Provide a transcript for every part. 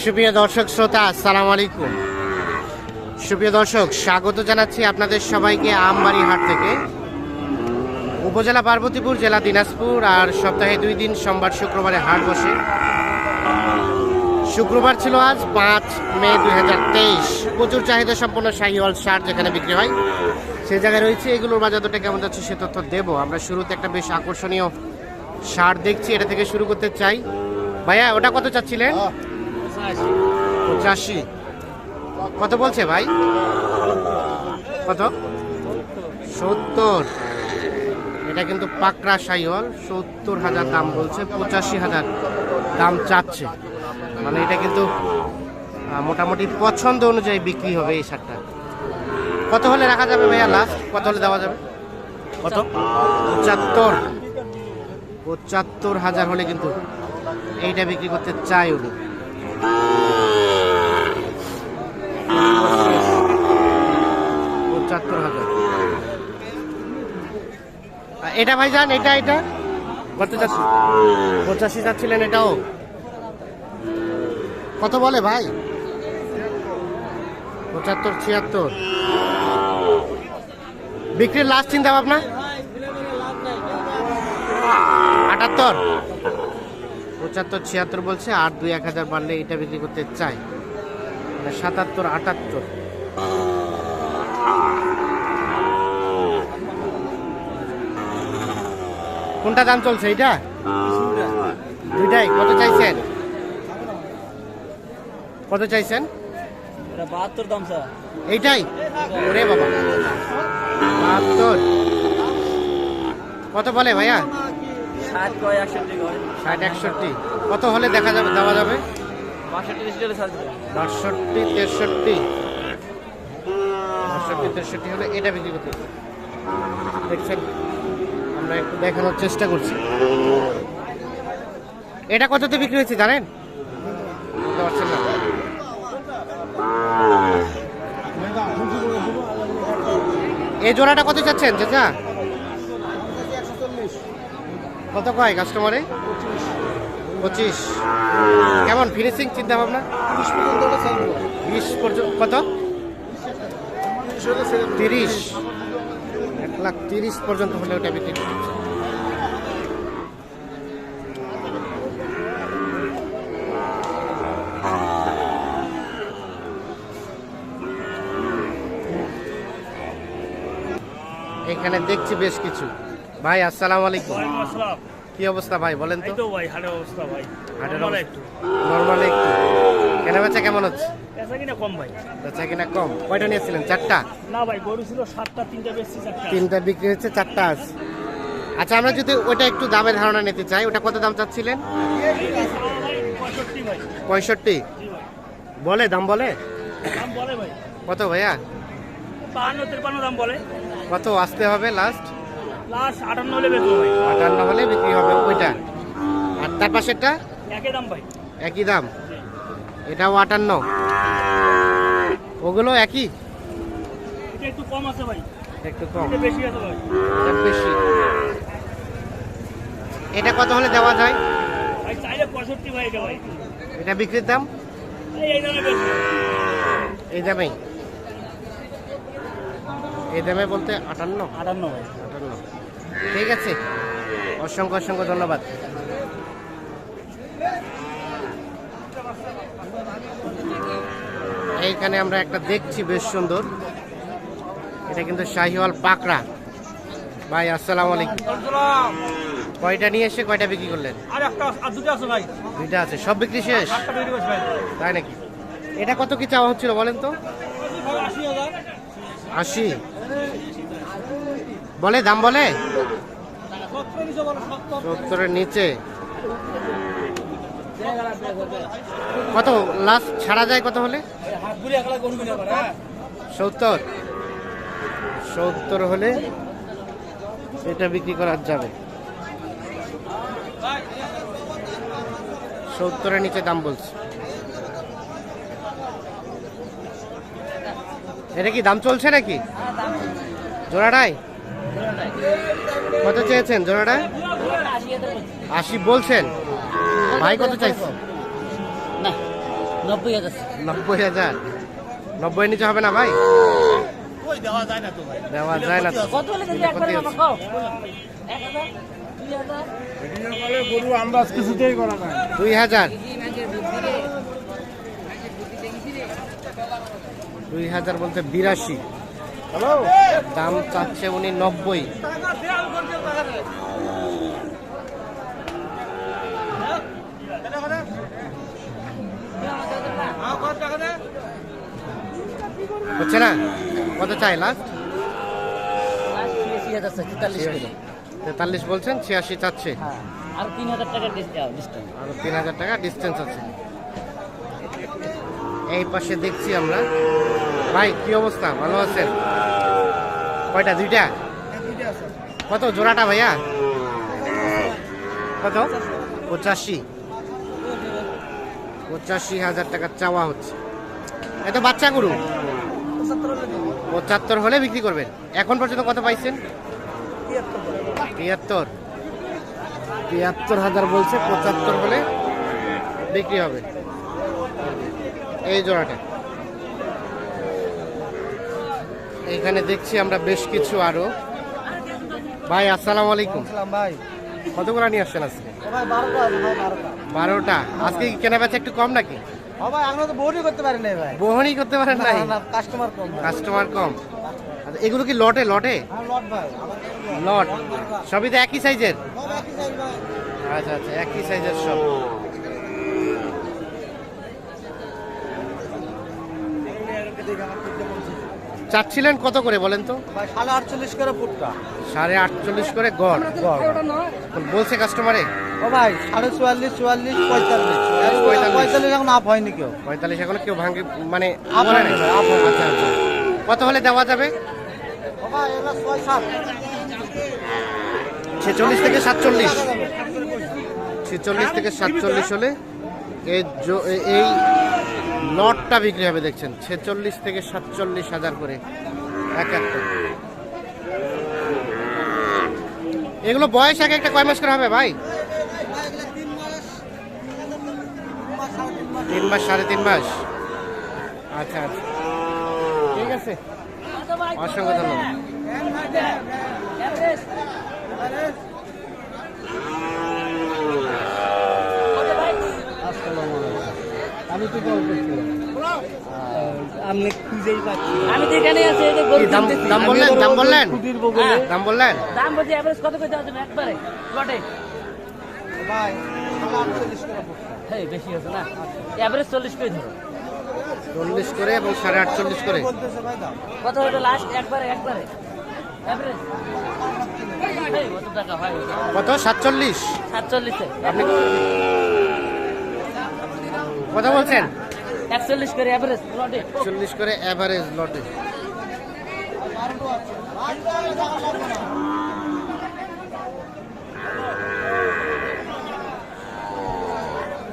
সুপ্রিয় দর্শক শ্রোতা, আসসালামু আলাইকুম। সুপ্রিয় দর্শক, স্বাগত জানাচ্ছি আপনাদের সবাইকে আমবাড়ি হাট থেকে। উপজেলা পার্বতীপুর, জেলা দিনাজপুর, আর সপ্তাহে দুই দিন সোমবার শুক্রবারে হাট বসে। শুক্রবার ছিল আজ পাঁচ মে দুই হাজার তেইশ। প্রচুর চাহিদা সম্পন্ন শাহিওয়াল সার যেখানে বিক্রি হয় সেই জায়গায় রয়েছে। এগুলোর বাজার দরটা কেমন যাচ্ছে সে তথ্য দেবো। আমরা শুরুতে একটা বেশ আকর্ষণীয় সার দেখছি, এটা থেকে শুরু করতে চাই। ভাইয়া, ওটা কত চাচ্ছিলেন? পঁচাশি। কত বলছে ভাই? কত? সত্তর। এটা কিন্তু পাকড়া সাইওয়াল সত্তর হাজার দাম বলছে, পঁচাশি হাজার দাম চাচ্ছে। মানে এটা কিন্তু মোটামুটি পছন্দ অনুযায়ী বিক্রি হবে এই শার্টটা কত হলে রাখা যাবে ভাইয়া লাস্ট কত হলে দেওয়া যাবে? কত? পঁচাত্তর। পঁচাত্তর হাজার হলে কিন্তু এইটা বিক্রি করতে চাই উনি পঁচাত্তর হাজার। এটা ভাই যান এটা এটা? কত চাচ্ছি পঁচাশি চাচ্ছিলেন এটাও। কত বলে ভাই? পঁচাত্তর, ছিয়াত্তর। বিক্রির লাস্ট চিন্তা ভাবনা? আটাত্তর। পঁচাত্তর ছিয়াত্তর বলছে আর দুই এক হাজার বাড়লে এটা বিক্রি করতে চাই মানে সাতাত্তর আটাত্তর। কোনটা দাম চলছে এইটা দুইটাই। কত চাইছেন? কত চাইছেন? এটা বাহাত্তর দাম স্যার। এইটাই? ওরে বাবা। বাহাত্তর। কত বলে ভাইয়া? ষাট একষট্টি কত হলে দেখা যাবে দেওয়া যাবে? বাষট্টি তেষট্টি। বাষট্টি তেষট্টি হলে এটা বিক্রি করতে দেখছেন আমরা একটু দেখানোর চেষ্টা করছি। এটা কততে বিক্রি হয়েছে জানেন? বুঝতে পারছেন না এই জোড়াটা কত চাচ্ছেন চাচা? কত কয় কাস্টমারে পঁচিশ। কেমন ফিনিশিং চিন্তা ভাবনা বিশ পর্যন্ত কত? তিরিশ। এক লাখ তিরিশ পর্যন্ত হলে ওটা বিক্রি এখানে দেখছি বেশ কিছু। ভাই আসসালামু আলাইকুম। কি অবস্থা ভাই বলেন তো। ভাই হাটের অবস্থা ভাই। হাটের। একটু। নর্মাল একটু। কেনা বেচা কেমন হচ্ছে? কিনা কম ভাই। বেচা কিনা কম। কয়টা নিয়েছিলেন? চারটা? না ভাই গরু ছিল সাতটা তিনটা বেশি চারটা তিনটা বিক্রি হচ্ছে চারটা আছে। আচ্ছা আমরা যদি ওটা একটু দামের ধারণা নিতে চাই ওটা কত দাম চাচ্ছিলেন? পঁয়ষট্টি বলে দাম বলে? দাম কত ভাইয়া? বাহান্ন তিরপান্ন দাম বলে। কত? আসতে হবে লাস্ট। লাস্ট আটান্ন হলে আটান্ন বিক্রি হবে ওইটা। আর তার পাশেরটা? একই দাম ভাই। একই দাম? এটাও আটান্ন। ওগুলো একই? এটা একটু কম আছে ভাই। একটু কম। বেশি আছে ভাই। এটা বেশি। এটা কত হলে দেওয়া যায়? ভাই চাইলে পঁয়ষট্টি ভাই এটা ভাই। এটা বিক্রির দাম? এই দামে এই দামে বলতে আটান্ন? আটান্ন ভাই। আটান্ন। ঠিক আছে। অসংখ্য অসংখ্য ধন্যবাদ। এইখানে আমরা একটা দেখছি বেশ সুন্দর। এটা কিন্তু শাহিওয়াল পাকড়া। ভাই আসসালামু আলাইকুম। কয়টা নিয়ে এসে কয়টা বিক্রি করলেন? আর একটা আর দুটো আছে ভাই। দুইটা আছে সব বিক্রি শেষ? তাই নাকি? এটা কত কি চাওয়া হচ্ছিল বলেন তো? আশি? বলে দাম বলে? সত্তরের নিচে। কত? লাস্ট ছাড়া যায় কত হলে? হ্যাঁ সত্তর। সত্তর হলে এটা বিক্রি করা যাবে। সত্তরের নিচে দাম বলছে। এটা কি দাম চলছে নাকি? জোড়াটাই? কত চেয়েছেন জোড়াটা? আশি বলছেন। ভাই কত চাইছে? নব্বই হাজার। নব্বই হাজার। নব্বই নিচে হবে না ভাই? দেওয়া যায় না তো দুই হাজার। দুই হাজার বলতে বিরাশি। দাম চাচ্ছে উনি নব্বই। হচ্ছে না? কত চাই লাস্ট তেতাল্লিশ বলছেন, ছিয়াশি চাচ্ছে। আর তিন হাজার টাকা আরও তিন হাজার টাকা ডিস্টেন্স আছে। এই পাশে দেখছি আমরা। ভাই, কি অবস্থা? ভালো আছেন? কয়টা? দুইটা? কত জোড়াটা ভাইয়া? কত? পঁচাশি। পঁচাশি হাজার টাকা চাওয়া হচ্ছে। এত বাচ্চা গরু? পঁচাত্তর হলে বিক্রি করবেন। এখন পর্যন্ত কত পাইছেন? তিয়াত্তর। তিয়াত্তর হাজার বলছে, পঁচাত্তর হলে বিক্রি হবে। এই জোড়াটা। এখানে দেখছি আমরা বেশ কিছু আরও। ভাই আসসালাম আলাইকুম। ভাই। কত করে নিয়ে আসছেন আজকে? বারোটা আজকে কেনা বেচা একটু কম নাকি? করতে বহনই পারেন নাই? কাস্টমার কম ভাই। কাস্টমার কম। আচ্ছা, এগুলো কি লটে লটে? হ্যাঁ লট সবই তো একই সাইজের আচ্ছা আচ্ছা একই সাইজের সব। চাচ্ছিলেন কত করে বলেন তো? ভাই সাড়ে আটচল্লিশ করে ফুটটা সাড়ে আটচল্লিশ করে গড়। এখন বলছে কাস্টমারে ও ভাই সাড়ে চুয়াল্লিশ চুয়াল্লিশ পঁয়তাল্লিশ। পঁয়তাল্লিশ। পঁয়তাল্লিশ এখন আপ হয়নি কেউ। পঁয়তাল্লিশ এখনও কেউ ভাঙে মানে। আচ্ছা আচ্ছা। কত হলে দেওয়া যাবে? ছেচল্লিশ থেকে সাতচল্লিশ। ছেচল্লিশ থেকে সাতচল্লিশ হলে এই লটটা বিক্রি হবে, দেখছেন। ছেচল্লিশ থেকে সাতচল্লিশ হাজার করে। এক একটা। এগুলো বয়স এক একটা, কয় মাস করে হবে ভাই? তিন মাস, সাড়ে তিন মাস। আচ্ছা আচ্ছা। ঠিক আছে। অসংখ্য ধন্যবাদ। আমি তো কল করছিলাম আপনি খুঁজেই পাচ্ছি আমি তো এখানে আছি এই যে গরু দাম বললেন? দাম বললেন? খুঁটির বগলে হ্যাঁ। দাম বললেন? দাম বলছি এভারেজ কত যাবে একবারে? লটে ভাই হ্যাঁ বেশি হচ্ছে না? এভারেজ চল্লিশ করে ধরো। চল্লিশ করে এবং সাড়ে আটচল্লিশ করে। কত হলো লাস্ট একবারে একবারে। হয় কত? সাতচল্লিশ? সাতচল্লিশে। আপনি কথা বলছেন? একচল্লিশ করে অ্যাভারেজ লটে। চল্লিশ করে অ্যাভারেজ লটে।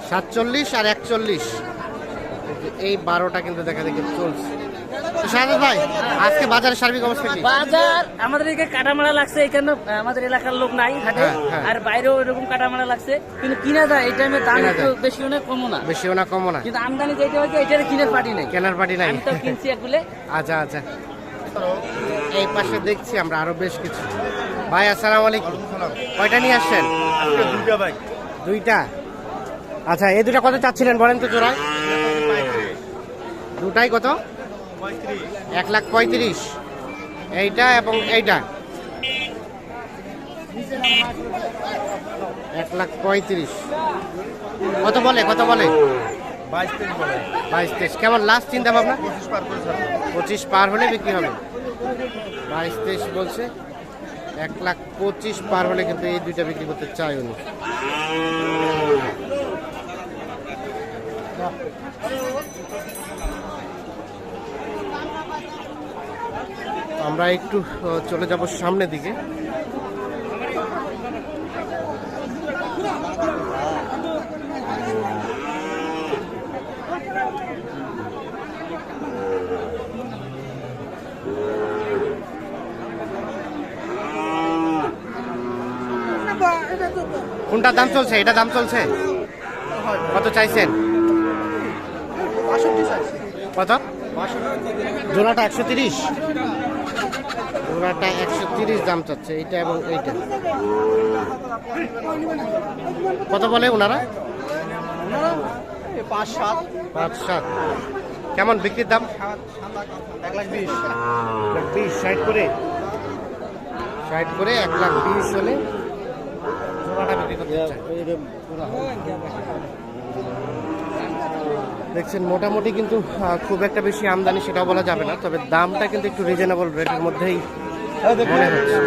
সাতচল্লিশ আর একচল্লিশ। এই বারোটা কিন্তু দেখা দেখি চলছে। শাহাদ ভাই আজকে বাজারের সার্বিক অবস্থা কি? বাজার আমাদের এদিকে কাটামারা লাগছে এখানে আমাদের এলাকার লোক নাই হাটে হ্যাঁ, হ্যাঁ। আর বাইরেও এরকম কাটামারা লাগছে কিন্তু কিনা যায় এই টাইমে দাম একটু না কমও না। বেশিও না কমও না। কিন্তু আমদানি যেটা হয়েছে এটার কিনের পাটি নেই। কেনার পাটি নাই। আমি তো কিনছি এগুলো আচ্ছা আচ্ছা। এই পাশে দেখছি আমরা আরও বেশ কিছু। ভাই আসসালামু আলাইকুম। কয়টা নিয়ে আসছেন? দুইটা ভাই। দুইটা? আচ্ছা এই দুটা কত চাচ্ছিলেন বলেন তো জোড়ায়। দুটাই কত? এক লাখ পঁয়ত্রিশ। এইটা এবং এইটা। এক লাখ পঁয়ত্রিশ। কত বলে কত বলে? বাইশ তেইশ কেমন লাস্ট চিন্তা ভাবনা? পঁচিশ পার পঁচিশ পার হলে বিক্রি হবে। বাইশ তেইশ বলছে এক লাখ পঁচিশ পার হলে কিন্তু এই দুইটা বিক্রি করতে চাই উনি। আমরা একটু চলে যাব সামনের দিকে। কোনটা দাম চলছে? এটা দাম চলছে? কত চাইছেন? কত? জোড়াটা একশো তিরিশ। জোড়াটা একশো তিরিশ দাম চাচ্ছে এইটা এবং এইটা। কত বলে ওনারা? পাঁচ সাত। পাঁচ সাত কেমন বিক্রির দাম? এক লাখ বিশ। বিশ ষাট করে। ষাট করে এক লাখ বিশ হলে জোড়াটা বিক্রি দেখছেন মোটামুটি কিন্তু খুব একটা বেশি আমদানি সেটাও বলা যাবে না তবে দামটা কিন্তু একটু রিজনেবল রেটের মধ্যেই মনে হচ্ছে